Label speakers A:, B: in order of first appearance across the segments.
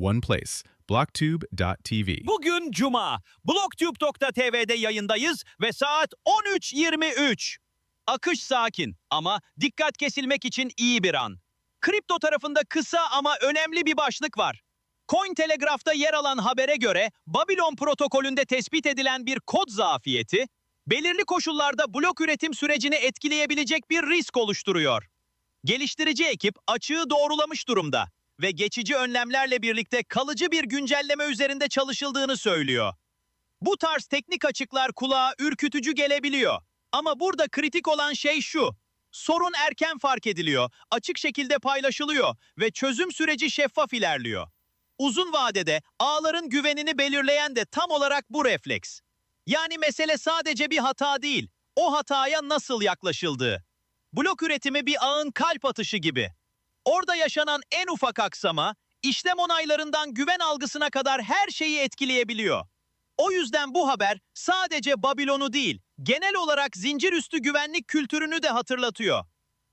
A: one place. Blocktube.tv.
B: Bugün Cuma. Blocktube.tv'de yayındayız ve saat 13.23. Akış sakin ama dikkat kesilmek için iyi bir an. Kripto tarafında kısa ama önemli bir başlık var. Cointelegraph'ta yer alan habere göre Babylon protokolünde tespit edilen bir kod zafiyeti, belirli koşullarda blok üretim sürecini etkileyebilecek bir risk oluşturuyor. Geliştirici ekip açığı doğrulamış durumda ve geçici önlemlerle birlikte kalıcı bir güncelleme üzerinde çalışıldığını söylüyor. Bu tarz teknik açıklar kulağa ürkütücü gelebiliyor. Ama burada kritik olan şey şu. Sorun erken fark ediliyor, açık şekilde paylaşılıyor ve çözüm süreci şeffaf ilerliyor. Uzun vadede ağların güvenini belirleyen de tam olarak bu refleks. Yani mesele sadece bir hata değil, o hataya nasıl yaklaşıldığı. Blok üretimi bir ağın kalp atışı gibi. Orada yaşanan en ufak aksama, işlem onaylarından güven algısına kadar her şeyi etkileyebiliyor. O yüzden bu haber sadece Babilon'u değil, genel olarak zincir üstü güvenlik kültürünü de hatırlatıyor.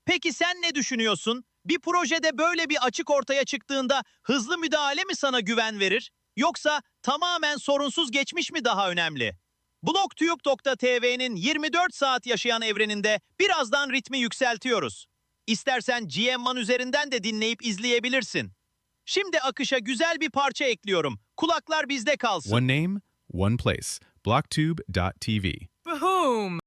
B: Peki sen ne düşünüyorsun? Bir projede böyle bir açık ortaya çıktığında hızlı müdahale mi sana güven verir? Yoksa tamamen sorunsuz geçmiş mi daha önemli? Blocktube.tv'nin 24 saat yaşayan evreninde birazdan ritmi yükseltiyoruz. İstersen GM1 üzerinden de dinleyip izleyebilirsin. Şimdi akışa güzel bir parça ekliyorum. Kulaklar bizde kalsın.
A: One name, one place. Blocktube.tv.
C: Boom!